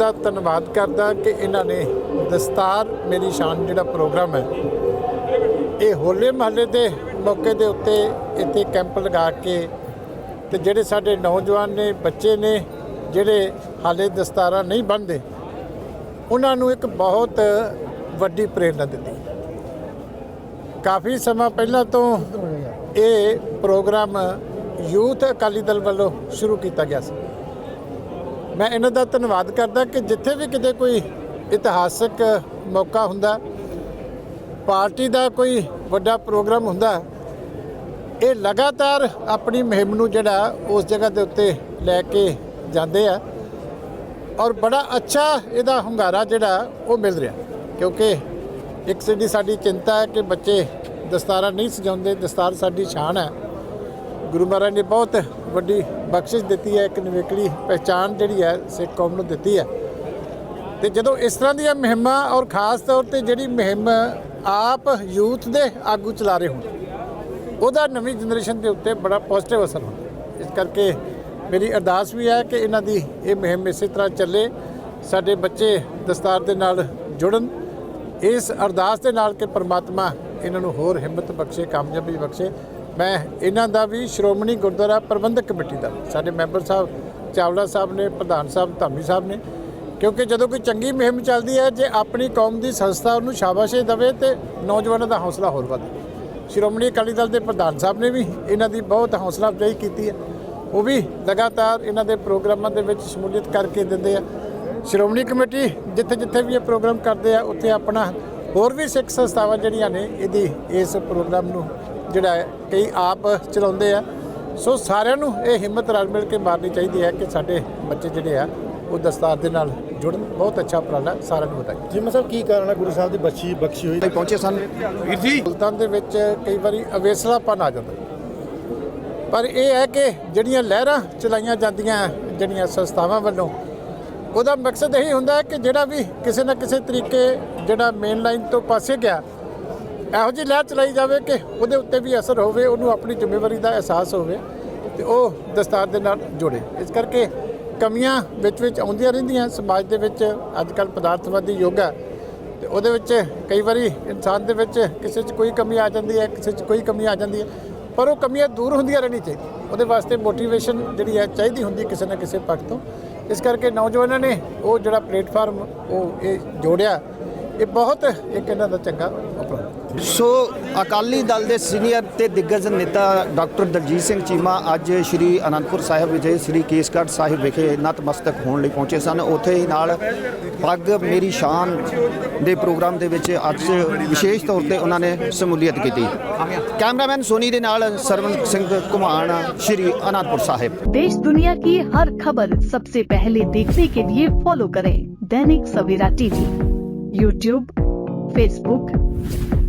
ਦਾ ਧੰਨਵਾਦ ਕਰਦਾ ਕਿ ਇਹਨਾਂ ਨੇ ਦਸਤਾਰ ਮੇਰੀ ਸ਼ਾਨ ਜਿਹੜਾ ਪ੍ਰੋਗਰਾਮ ਹੈ, ਇਹ ਹੋਲੇ ਮਹੱਲੇ ਦੇ ਮੌਕੇ ਦੇ ਉੱਤੇ ਇੱਥੇ ਕੈਂਪ ਲਗਾ ਕੇ ਤੇ ਜਿਹੜੇ ਸਾਡੇ ਨੌਜਵਾਨ ਨੇ, ਬੱਚੇ ਨੇ, ਜਿਹੜੇ ਹਾਲੇ ਦਸਤਾਰਾਂ ਨਹੀਂ ਬੰਨ੍ਹਦੇ, ਉਹਨਾਂ ਨੂੰ ਇੱਕ ਬਹੁਤ ਵੱਡੀ ਪ੍ਰੇਰਣਾ ਦਿੱਤੀ। ਕਾਫੀ ਸਮਾਂ ਪਹਿਲਾਂ ਤੋਂ ਇਹ ਪ੍ਰੋਗਰਾਮ ਯੂਥ ਅਕਾਲੀ ਦਲ ਵੱਲੋਂ ਸ਼ੁਰੂ ਕੀਤਾ ਗਿਆ ਸੀ। ਮੈਂ ਇਹਨਾਂ ਦਾ ਧੰਨਵਾਦ ਕਰਦਾ ਕਿ ਜਿੱਥੇ ਵੀ ਕਿਤੇ ਕੋਈ ਇਤਿਹਾਸਕ ਮੌਕਾ ਹੁੰਦਾ, ਪਾਰਟੀ ਦਾ ਕੋਈ ਵੱਡਾ ਪ੍ਰੋਗਰਾਮ ਹੁੰਦਾ, ਇਹ ਲਗਾਤਾਰ ਆਪਣੀ ਮੁਹਿੰਮ ਨੂੰ ਜਿਹੜਾ ਉਸ ਜਗ੍ਹਾ ਦੇ ਉੱਤੇ ਲੈ ਕੇ ਜਾਂਦੇ ਆ ਔਰ ਬੜਾ ਅੱਛਾ ਇਹਦਾ ਹੁੰਗਾਰਾ ਜਿਹੜਾ ਉਹ ਮਿਲ ਰਿਹਾ, ਕਿਉਂਕਿ ਇੱਕ ਸਿੱਧੀ ਸਾਡੀ ਚਿੰਤਾ ਹੈ ਕਿ ਬੱਚੇ ਦਸਤਾਰਾਂ ਨਹੀਂ ਸਜਾਉਂਦੇ, ਦਸਤਾਰ ਸਾਡੀ ਸ਼ਾਨ ਹੈ। ਗੁਰੂ ਮਹਾਰਾਜ ਨੇ ਬਹੁਤ ਵੱਡੀ ਬਖਸ਼ਿਸ਼ ਦਿੱਤੀ ਹੈ, ਇੱਕ ਨਿਵੇਕੜੀ ਪਹਿਚਾਨ ਜਿਹੜੀ ਹੈ, ਸਿੱਖ ਕੌਮ ਨੂੰ ਦਿੱਤੀ ਹੈ। ਤੇ ਜਦੋਂ ਇਸ ਤਰ੍ਹਾਂ ਦੀਆਂ ਮੁਹਿੰਮਾਂ ਔਰ ਖਾਸ ਤੌਰ ਤੇ ਜਿਹੜੀ ਮੁਹਿੰਮ ਆਪ ਯੂਥ ਦੇ ਆਗੂ ਚਲਾ ਰਹੇ ਹੋਣ, ਉਹਦਾ ਨਵੀਂ ਜਨਰੇਸ਼ਨ ਦੇ ਉੱਤੇ ਬੜਾ ਪੋਜ਼ਿਟਿਵ ਅਸਰ ਹੁੰਦਾ ਇਸ ਕਰਕੇ ਮੇਰੀ ਅਰਦਾਸ ਵੀ ਹੈ ਕਿ ਇਹਨਾਂ ਦੀ ਇਹ ਮੁਹਿੰਮ ਇਸੇ ਤਰ੍ਹਾਂ ਚੱਲੇ, ਸਾਡੇ ਬੱਚੇ ਦਸਤਾਰ ਦੇ ਨਾਲ ਜੁੜਨ। ਇਸ ਅਰਦਾਸ ਦੇ ਨਾਲ ਕਿ ਪ੍ਰਮਾਤਮਾ ਇਹਨਾਂ ਨੂੰ ਹੋਰ ਹਿੰਮਤ ਬਖਸ਼ੇ, ਕਾਮਯਾਬੀ ਬਖਸ਼ੇ। ਮੈਂ ਇਹਨਾਂ ਦਾ ਵੀ ਸ਼੍ਰੋਮਣੀ ਗੁਰਦੁਆਰਾ ਪ੍ਰਬੰਧਕ ਕਮੇਟੀ ਦਾ, ਸਾਡੇ ਮੈਂਬਰ ਸਾਹਿਬ, ਚਾਵਲਾ ਸਾਹਿਬ ਨੇ, ਪ੍ਰਧਾਨ ਸਾਹਿਬ, ਧਾਮੀ ਸਾਹਿਬ ਨੇ, ਕਿਉਂਕਿ ਜਦੋਂ ਕੋਈ ਚੰਗੀ ਮੁਹਿੰਮ ਚੱਲਦੀ ਹੈ, ਜੇ ਆਪਣੀ ਕੌਮ ਦੀ ਸੰਸਥਾ ਉਹਨੂੰ ਸ਼ਾਬਾਸ਼ੇ ਦੇਵੇ ਤੇ ਨੌਜਵਾਨਾਂ ਦਾ ਹੌਸਲਾ ਹੋਰ ਵਧਦਾ ਸ਼੍ਰੋਮਣੀ ਅਕਾਲੀ ਦਲ ਦੇ ਪ੍ਰਧਾਨ ਸਾਹਿਬ ਨੇ ਵੀ ਇਹਨਾਂ ਦੀ ਬਹੁਤ ਹੌਸਲਾ ਅਫਜ਼ਾਈ ਕੀਤੀ ਹੈ। ਉਹ ਵੀ ਲਗਾਤਾਰ ਇਹਨਾਂ ਦੇ ਪ੍ਰੋਗਰਾਮਾਂ ਦੇ ਵਿੱਚ ਸ਼ਮੂਲੀਅਤ ਕਰਕੇ ਦਿੰਦੇ ਆ। ਸ਼੍ਰੋਮਣੀ ਕਮੇਟੀ ਜਿੱਥੇ ਜਿੱਥੇ ਵੀ ਇਹ ਪ੍ਰੋਗਰਾਮ ਕਰਦੇ ਆ, ਉੱਥੇ ਆਪਣਾ ਹੋਰ ਵੀ ਸਿੱਖ ਸੰਸਥਾਵਾਂ ਜਿਹੜੀਆਂ ਨੇ, ਇਹਦੀ ਇਸ ਪ੍ਰੋਗਰਾਮ ਨੂੰ ਜਿਹੜਾ ਹੈ ਕਈ ਆਪ ਚਲਾਉਂਦੇ ਆ। ਸੋ ਸਾਰਿਆਂ ਨੂੰ ਇਹ ਹਿੰਮਤ ਰਲ ਮਿਲ ਕੇ ਮਾਰਨੀ ਚਾਹੀਦੀ ਹੈ ਕਿ ਸਾਡੇ ਬੱਚੇ ਜਿਹੜੇ ਆ ਉਹ ਦਸਤਾਰ ਦੇ ਨਾਲ ਜੁੜਨ। ਬਹੁਤ ਅੱਛਾ ਉਪਰਾਲਾ ਸਾਰਿਆਂ ਨੂੰ ਵਧਾਈ। ਜਿਵੇਂ ਸਾਹਿਬ ਕੀ ਕਾਰਨ ਹੈ? ਗੁਰੂ ਸਾਹਿਬ ਦੀ ਬਖਸ਼ੀ ਬਖਸ਼ੀ ਹੋਈ। ਪਹੁੰਚੇ ਸਨ। ਵੀਰ ਜੀ। ਮੁਲਤਾਨ ਦੇ ਵਿੱਚ ਕਈ ਵਾਰੀ ਅਵੇਸਲਾਪਨ ਆ ਜਾਂਦਾ। ਪਰ ਇਹ ਹੈ ਕਿ ਜਿਹੜੀਆਂ ਲਹਿਰਾਂ ਚਲਾਈਆਂ ਜਾਂਦੀਆਂ ਜਿਹੜੀਆਂ ਸੰਸਥਾਵਾਂ ਵੱਲੋਂ ਉਹਦਾ ਮਕਸਦ ਇਹੀ ਹੁੰਦਾ ਹੈ ਕਿ ਜਿਹੜਾ ਵੀ ਕਿਸੇ ਨਾ ਕਿਸੇ ਤਰੀਕੇ ਜਿਹੜਾ ਮੇਨ ਲਾਈਨ ਤੋਂ ਪਾਸੇ ਗਿਆ ਇਹੋ ਜਿਹੀ ਲਹਿਰ ਚਲਾਈ ਜਾਵੇ ਕਿ ਉਹਦੇ ਉੱਤੇ ਵੀ ਅਸਰ ਹੋਵੇ, ਉਹਨੂੰ ਆਪਣੀ ਜ਼ਿੰਮੇਵਾਰੀ ਦਾ ਅਹਿਸਾਸ ਹੋਵੇ ਤੇ ਉਹ ਦਸਤਾਰ ਦੇ ਨਾਲ ਜੁੜੇ। ਇਸ ਕਰਕੇ ਕਮੀਆਂ ਵਿੱਚ ਵਿੱਚ ਆਉਂਦੀਆਂ ਰਹਿੰਦੀਆਂ, ਸਮਾਜ ਦੇ ਵਿੱਚ ਅੱਜ ਕੱਲ ਪਦਾਰਥਵਾਦੀ ਯੁੱਗ ਹੈ ਤੇ ਉਹਦੇ ਵਿੱਚ ਕਈ ਵਾਰੀ ਇਨਸਾਨ ਦੇ ਵਿੱਚ ਕਿਸੇ 'ਚ ਕੋਈ ਕਮੀ ਆ ਜਾਂਦੀ ਹੈ, ਕਿਸੇ 'ਚ ਕੋਈ ਕਮੀ ਆ ਜਾਂਦੀ ਹੈ, ਪਰ ਉਹ ਕਮੀਆਂ ਦੂਰ ਹੁੰਦੀਆਂ ਰਹਿਣੀ ਚਾਹੀਦੀ ਉਹਦੇ ਵਾਸਤੇ ਮੋਟੀਵੇਸ਼ਨ ਜਿਹੜੀ ਹੈ ਚਾਹੀਦੀ ਹੁੰਦੀ ਕਿਸੇ ਨਾ ਕਿਸੇ ਪੱਖ ਤੋਂ। ਇਸ ਕਰਕੇ ਨੌਜਵਾਨਾਂ ਨੇ ਉਹ ਜਿਹੜਾ ਪਲੇਟਫਾਰਮ ਉਹ ਇਹ ਜੋੜਿਆ, ਇਹ ਬਹੁਤ ਇੱਕ ਇਹਨਾਂ ਦਾ ਚੰਗਾ ਸੋ ਅਕਾਲੀ ਦਲ ਦੇ ਸੀਨੀਅਰ ਤੇ ਦਿੱਗਜ ਨੇਤਾ ਡਾਕਟਰ ਦਲਜੀਤ ਸਿੰਘ ਚੀਮਾ ਅੱਜ ਸ਼੍ਰੀ ਅਨੰਦਪੁਰ ਸਾਹਿਬ ਵਿਖੇ ਸ਼੍ਰੀ ਕੇਸਗੜ੍ਹ ਸਾਹਿਬ ਵਿਖੇ ਨਤਮਸਤਕ ਹੋਣ ਲਈ ਪਹੁੰਚੇ ਸਨ ਉੱਥੇ ਹੀ ਨਾਲ ਪੱਗ ਮੇਰੀ ਸ਼ਾਨ ਦੇ ਪ੍ਰੋਗਰਾਮ ਦੇ ਵਿੱਚ ਅੱਜ ਵਿਸ਼ੇਸ਼ ਤੌਰ ਤੇ ਉਹਨਾਂ ਨੇ ਸ਼ਮੂਲੀਅਤ ਕੀਤੀ ਕੈਮਰਾਮੈਨ ਸੋਨੀ ਦੇ ਨਾਲ ਸਰਵਨ ਸਿੰਘ ਘੁਮਾਣ ਸ਼੍ਰੀ ਅਨੰਦਪੁਰ ਸਾਹਿਬ देश दुनिया की हर खबर सबसे पहले देखने के लिए फॉलो करें दैनिक सवेरा टीवी यूट्यूब फेसबुक